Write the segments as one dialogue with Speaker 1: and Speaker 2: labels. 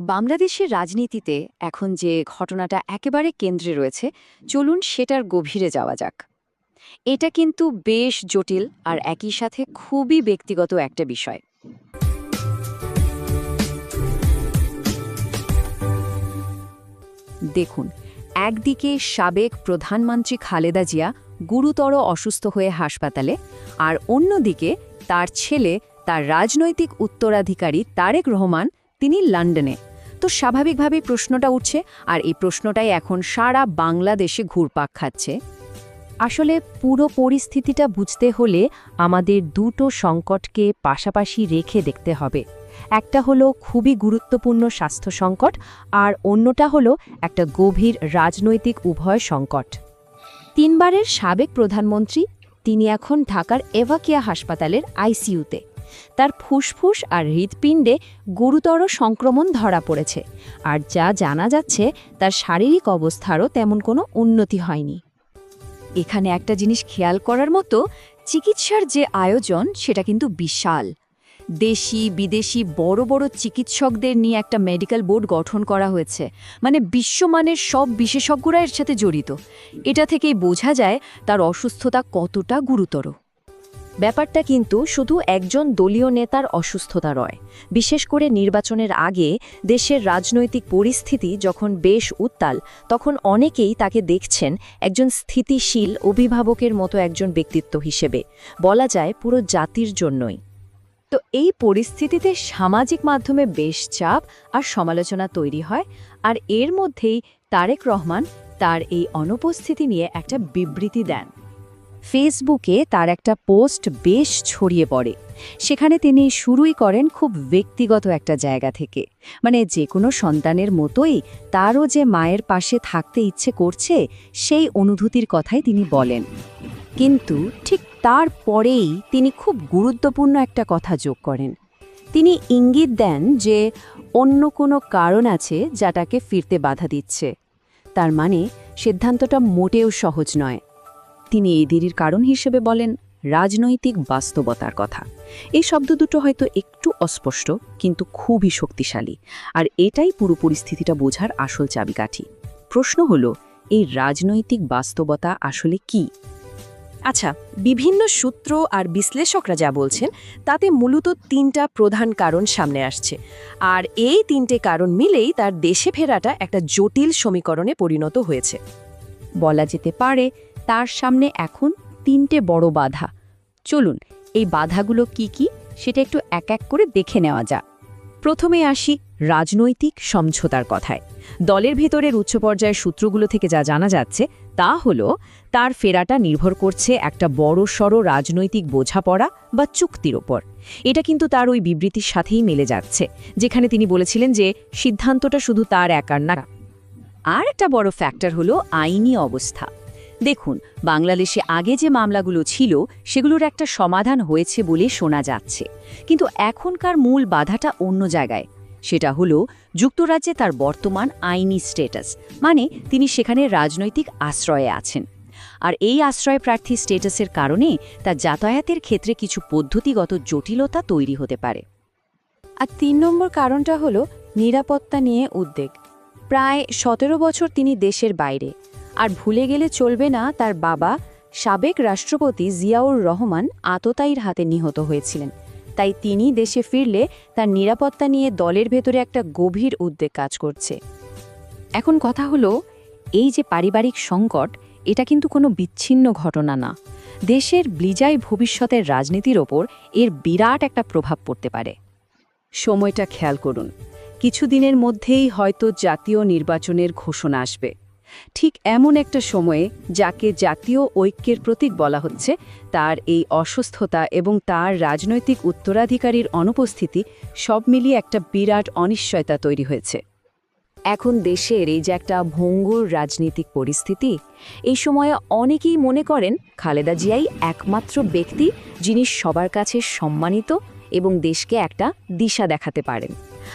Speaker 1: বাংলাদেশের রাজনীতিতে এখন যে ঘটনাটা একেবারে কেন্দ্রে রয়েছে, চলুন সেটার গভীরে যাওয়া যাক। এটা কিন্তু বেশ জটিল আর একই সাথে খুবই ব্যক্তিগত একটা বিষয়। দেখুন, একদিকে সাবেক প্রধানমন্ত্রী খালেদা জিয়া গুরুতর অসুস্থ হয়ে হাসপাতালে, আর অন্যদিকে তার ছেলে, তার রাজনৈতিক উত্তরাধিকারী তারেক রহমান তিনি লন্ডনে। তো স্বাভাবিকভাবেই প্রশ্নটা উঠছে, আর এই প্রশ্নটাই এখন সারা বাংলাদেশে ঘুরপাক খাচ্ছে। আসলে পুরো পরিস্থিতিটা বুঝতে হলে আমাদের দুটো সংকটকে পাশাপাশি রেখে দেখতে হবে। একটা হলো খুবই গুরুত্বপূর্ণ স্বাস্থ্য সংকট, আর অন্যটা হলো একটা গভীর রাজনৈতিক উভয় সংকট। তিনবারের সাবেক প্রধানমন্ত্রী, তিনি এখন ঢাকার এভাকিয়া হাসপাতালের আইসিইউতে। তার ফুসফুস আর হৃৎপিণ্ডে গুরুতর সংক্রমণ ধরা পড়েছে। আর যা জানা যাচ্ছে, তার শারীরিক অবস্থারও তেমন কোনো উন্নতি হয়নি। এখানে একটা জিনিস খেয়াল করার মতো, চিকিৎসার যে আয়োজন, সেটা কিন্তু বিশাল। দেশি, বিদেশি বড় বড় চিকিৎসকদের নিয়ে একটা মেডিকেল বোর্ড গঠন করা হয়েছে। মানে বিশ্বমানের সব বিশেষজ্ঞরা এর সাথে জড়িত। এটা থেকেই বোঝা যায়, তার অসুস্থতা কতটা গুরুতর। ব্যাপারটা কিন্তু শুধু একজন দলীয় নেতার অসুস্থতা নয়। বিশেষ করে নির্বাচনের আগে দেশের রাজনৈতিক পরিস্থিতি যখন বেশ উত্তাল, তখন অনেকেই তাকে দেখছেন একজন স্থিতিশীল অভিভাবকের মতো একজন ব্যক্তিত্ব হিসেবে। বলা যায় পুরো জাতির জন্যই। তো এই পরিস্থিতিতে সামাজিক মাধ্যমে বেশ চাপ আর সমালোচনা তৈরি হয়, আর এর মধ্যেই তারেক রহমান তার এই অনুপস্থিতি নিয়ে একটা বিবৃতি দেন। ফেসবুকে তার একটা পোস্ট বেশ ছড়িয়ে পড়ে। সেখানে তিনি শুরুই করেন খুব ব্যক্তিগত একটা জায়গা থেকে। মানে যে কোনো সন্তানের মতোই তারও যে মায়ের পাশে থাকতে ইচ্ছে করছে, সেই অনুভূতির কথাই তিনি বলেন। কিন্তু ঠিক তার পরেই তিনি খুব গুরুত্বপূর্ণ একটা কথা যোগ করেন। তিনি ইঙ্গিত দেন যে অন্য কোনো কারণ আছে যাটাকে ফিরতে বাধা দিচ্ছে। তার মানে সিদ্ধান্তটা মোটেও সহজ নয়। তিনি এই দেরির কারণ হিসেবে বলেন, রাজনৈতিক বাস্তবতার কথা। এই শব্দ দুটো হয়তো একটু অস্পষ্ট, কিন্তু খুবই শক্তিশালী, আর এটাই পুরো পরিস্থিতিটা বোঝার আসল চাবিকাঠি। প্রশ্ন হল, এই রাজনৈতিক বাস্তবতা আসলে কি?
Speaker 2: আচ্ছা বিভিন্ন সূত্র আর বিশ্লেষকরা যা বলছেন, তাতে মূলত তিনটা প্রধান কারণ সামনে আসছে, আর এই তিনটে কারণ মিলেই তার দেশে ফেরাটা একটা জটিল সমীকরণে পরিণত হয়েছে।
Speaker 1: বলা যেতে পারে তার সামনে এখন তিনটে বড় বাধা। চলুন, এই বাধাগুলো কি কি সেটা একটু এক এক করে দেখে নেওয়া যাক। প্রথমে আসি রাজনৈতিক সমঝোতার কথায়। দলের ভেতরের উচ্চ পর্যায়ের সূত্রগুলো থেকে যা জানা যাচ্ছে, তা হল, তার ফেরাটা নির্ভর করছে একটা বড় সড় রাজনৈতিক বোঝাপড়া বা চুক্তির ওপর। এটা কিন্তু তার ওই বিবৃতির সাথেই মেলে যাচ্ছে, যেখানে তিনি বলেছিলেন যে সিদ্ধান্তটা শুধু তার একার না, আর একটা বড় ফ্যাক্টর হলো আইনি অবস্থা। দেখুন, বাংলাদেশে আগে যে মামলাগুলো ছিল, সেগুলোর একটা সমাধান হয়েছে বলে শোনা যাচ্ছে। কিন্তু এখনকার মূল বাধাটা অন্য জায়গায়। সেটা হলো, যুক্তরাজ্যে তার বর্তমান আইনি স্টেটাস মানে তিনি সেখানে রাজনৈতিক আশ্রয়ে আছেন। আর এই আশ্রয় প্রার্থী স্টেটাসের কারণে তার যাতায়াতের ক্ষেত্রে কিছু পদ্ধতিগত জটিলতা তৈরি হতে পারে। আর তিন নম্বর কারণটা হলো, নিরাপত্তা নিয়ে উদ্বেগ। প্রায় সতেরো বছর তিনি দেশের বাইরে। আর ভুলে গেলে চলবে না তার বাবা সাবেক রাষ্ট্রপতি জিয়াউর রহমান আততায়ীর হাতে নিহত হয়েছিলেন। তাই তিনি দেশে ফিরলে তার নিরাপত্তা নিয়ে দলের ভেতরে একটা গভীর উদ্বেগ কাজ করছে। এখন কথা হলো, এই যে পারিবারিক সংকট, এটা কিন্তু কোনো বিচ্ছিন্ন ঘটনা না। দেশের ব্লিজাই ভবিষ্যতের রাজনীতির ওপর এর বিরাট একটা প্রভাব পড়তে পারে। সময়টা খেয়াল করুন, কিছুদিনের মধ্যেই হয়তো জাতীয় নির্বাচনের ঘোষণা আসবে। ঠিক এমন একটা সময়ে যাকে জাতীয় ঐক্যের প্রতীক বলা হচ্ছে, তার এই অসুস্থতা এবং তার রাজনৈতিক উত্তরাধিকারীর অনুপস্থিতি সব মিলিয়ে একটা বিরাট অনিশ্চয়তা তৈরি হয়েছে। এখন দেশের এই যে একটা ভঙ্গুর রাজনৈতিক পরিস্থিতি, এই সময়ে অনেকেই মনে করেন খালেদা জিয়াই একমাত্র ব্যক্তি যিনি সবার কাছে সম্মানিত এবং দেশকে একটা দিশা দেখাতে পারেন।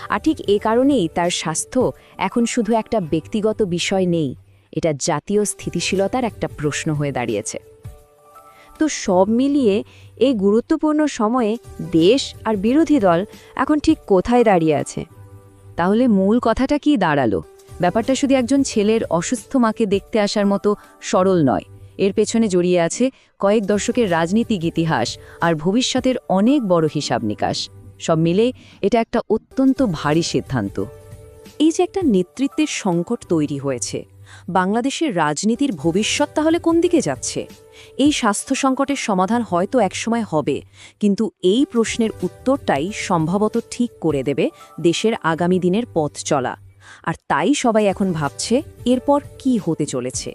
Speaker 1: আর ঠিক এ কারণেই তার স্বাস্থ্য এখন শুধু একটা ব্যক্তিগত বিষয় নেই। এটা জাতীয় স্থিতিশীলতার একটা প্রশ্ন হয়ে দাঁড়িয়েছে। তো সব মিলিয়ে এই গুরুত্বপূর্ণ সময়ে দেশ আর বিরোধী দল এখন ঠিক কোথায় দাঁড়িয়ে আছে? তাহলে মূল কথাটা কি দাঁড়াল? ব্যাপারটা শুধু একজন ছেলের অসুস্থ মাকে দেখতে আসার মতো সরল নয়। এর পেছনে জড়িয়ে আছে কয়েক দশকের রাজনীতিক ইতিহাস আর ভবিষ্যতের অনেক বড় হিসাব নিকাশ। সব মিলে এটা একটা অত্যন্ত ভারী সিদ্ধান্ত।
Speaker 2: এই যে একটা নেতৃত্বের সংকট তৈরি হয়েছে বাংলাদেশের রাজনীতির ভবিষ্যৎ তাহলে কোন দিকে যাচ্ছে? এই স্বাস্থ্য সংকটের সমাধান হয়তো একসময় হবে, কিন্তু এই প্রশ্নের উত্তরটাই সম্ভবত ঠিক করে দেবে দেশের আগামী দিনের পথ চলা। আর তাই সবাই এখন ভাবছে, এরপর কি হতে চলেছে।